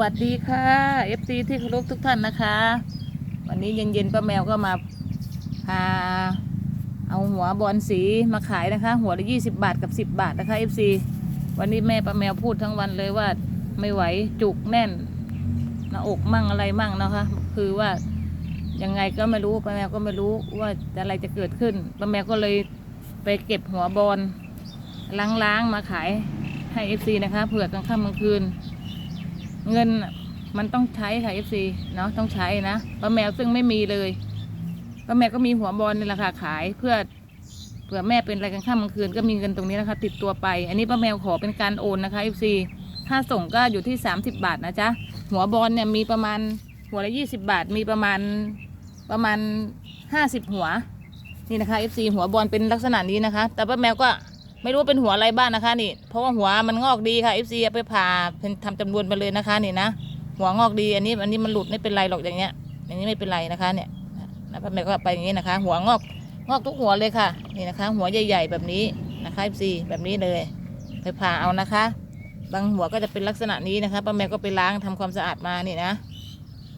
วัสดีค่ะ FC ที่เคารพทุกท่านนะคะ วันนี้เย็นๆป้าแมวก็มาพาเอาหัวบอลสีมาขายนะคะ หัวละ20 บาทกับ 10 บาทนะคะ FC วันนี้แม่ป้าแมวพูดทั้งวันเลยว่าไม่ไหวจุกแน่นหน้าอกมั่งอะไรมั่งนะคะ คือว่ายังไงก็ไม่รู้ป้าแมวก็ไม่รู้ว่าอะไรจะเกิดขึ้นป้าแมวก็เลยไปเก็บหัวบอลล้างๆมาขายให้ FC นะคะเผื่อกลางค่ำกลางคืน เงินมันต้องใช้ค่ะ FC เนาะต้องใช้นะป้าแมวซึ่งไม่มีเลยป้าแมวก็มีหัวบอลนี่แหละค่ะขายเพื่อเผื่อแม่เป็นอะไรกันข้ามกลางคืนก็มีเงินตรงนี้นะคะ ติดตัวไป อันนี้ป้าแมวขอเป็นการโอนนะคะ FC ค่าส่งก็อยู่ที่ 30 บาทนะจ๊ะหัวบอลเนี่ยมีประมาณหัวละ 20 บาท มีประมาณประมาณ 50 หัวนี่นะคะ FC หัวบอลเป็นลักษณะนี้นะคะ แต่ป้าแมวก็ ไม่รู้ว่าเป็นหัวอะไรบ้างนะคะ นี่ เพราะว่าหัวมันงอกดีค่ะ FC ไปผ่าเป็นทำจำนวนไปเลยนะคะ นี่นะหัวงอกดีอันนี้อันนี้มันหลุดไม่เป็นไรหรอกอย่างเงี้ยอันนี้ไม่เป็นไรนะคะ เนี่ยนะพ่อแม่ก็ไปอย่างนี้นะคะ หัวงอกงอกทุกหัวเลยค่ะ นี่นะคะ หัวใหญ่ ๆ แบบนี้นะคะ FC แบบนี้เลย ไปผ่าเอานะคะ บางหัวก็จะเป็นลักษณะนี้นะคะป้าแมวก็ไปล้างทำความสะอาดมานี่นะ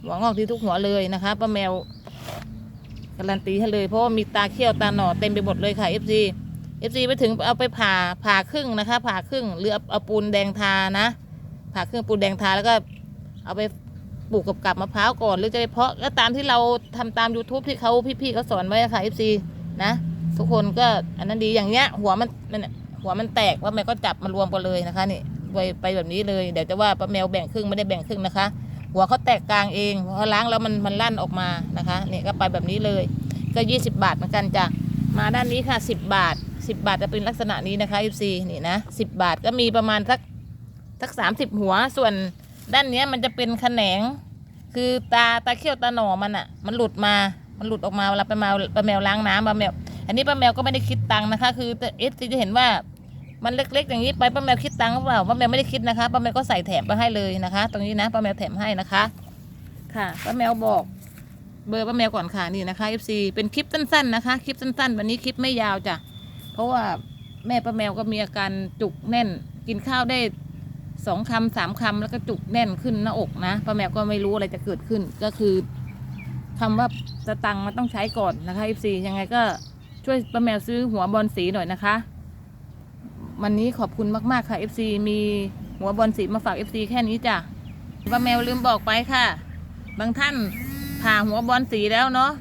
หัวงอกที่ทุกหัวเลยนะคะป้าแมวการันตีให้เลยเพราะว่ามีตาเขี้ยวตาหนอเต็มไปหมดเลยค่ะ FC เอฟซีไปถึงเอาไปผ่าผ่าครึ่งนะคะผ่าครึ่งหรือเอาเอาปูนแดงทานะผ่าครึ่งปูนแดงทาแล้วก็เอาไปปลูกกับกับมะพร้าวก่อนหรือจะไปเพาะก็ตามที่เราทำตาม YouTube ที่เขาพี่ๆเขาสอนไว้ค่ะเอฟซีนะ ทุกคนก็อันนั้นดีอย่างเงี้ย หัวมันมันหัวมันแตกว่าแม่ก็จับมารวมกันเลยนะคะนี่ไปไปแบบนี้เลยเดี๋ยวจะว่าป้าแมวแบ่งครึ่งไม่ได้แบ่งครึ่งนะคะ หัวเขาแตกกลางเองพอล้างแล้วมันมันลั่นออกมานะคะนี่ก็ไปแบบนี้เลยก็ 20 บาทเหมือนกันจ้ะมาด้านนี้ค่ะ 10 บาท 10 บาทจะเป็นลักษณะนี้นะคะ FC นี่นะ10 บาทก็มีประมาณสักสัก30 หัวส่วนด้านเนี้ยมันจะเป็นแขนง คือตาตาเขี้ยวตาหนอมันอะ่ะ มันหลุดมามันหลุดออกมาเวลาไปมาป้าแมวล้างน้ำป้าแมว อันนี้ป้าแมวก็ไม่ได้คิดตังค์นะคะ คือเอสจะเห็นว่ามันเล็กๆ อย่างนี้ไปป้าแมวคิดตังค์หรือเปล่าป้าแมวไม่ได้คิดนะคะป้าแมวก็ใส่แถมไปให้เลยนะคะ ตรงนี้นะป้าแมวแถมให้นะคะ ค่ะป้าแมวบอกเบอร์ป้าแมวก่อนค่ะนี่นะคะ FC เป็นคลิปสั้นๆนะคะ คลิปสั้นๆ วันนี้คลิปไม่ยาวจ้ะ เพราะว่าแม่ป้าแมวก็มีอาการจุกแน่น กินข้าวได้สองคำสามคำแล้วก็จุกแน่นขึ้นหน้าอกนะป้าแมวก็ไม่รู้อะไรจะเกิดขึ้นก็คือคำว่าสตังมันต้องใช้ก่อนนะคะ FC ยังไงก็ช่วยป้าแมวซื้อหัวบอลสีหน่อยนะคะ วันนี้ขอบคุณมาก ๆ ค่ะ FC มีหัวบอลสีมาฝาก FC แค่นี้จ้ะป้าแมวลืมบอกไปค่ะ บางท่านผ่าหัวบอลสีแล้วเนาะ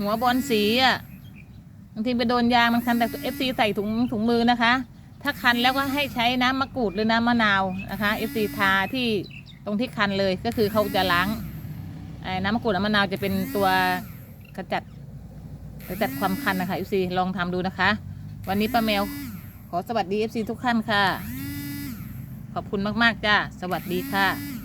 หัวบอลสีอะ บางทีไปโดนยางมันคันแต่เอฟซีใส่ถุงถุงมือนะคะ ถ้าคันแล้วก็ให้ใช้น้ำมะกรูดหรือน้ำมะนาวนะคะเอฟซีทาที่ตรงที่คันเลยก็คือเขาจะล้างน้ำมะกรูดน้ำมะนาวจะเป็นตัวกระจัดกระจัดความคันนะคะเอฟซีลองทำดูนะคะ วันนี้ป้าแมวขอสวัสดีเอฟซีทุกท่านค่ะ ขอบคุณมาก ๆ จ้า สวัสดีค่ะ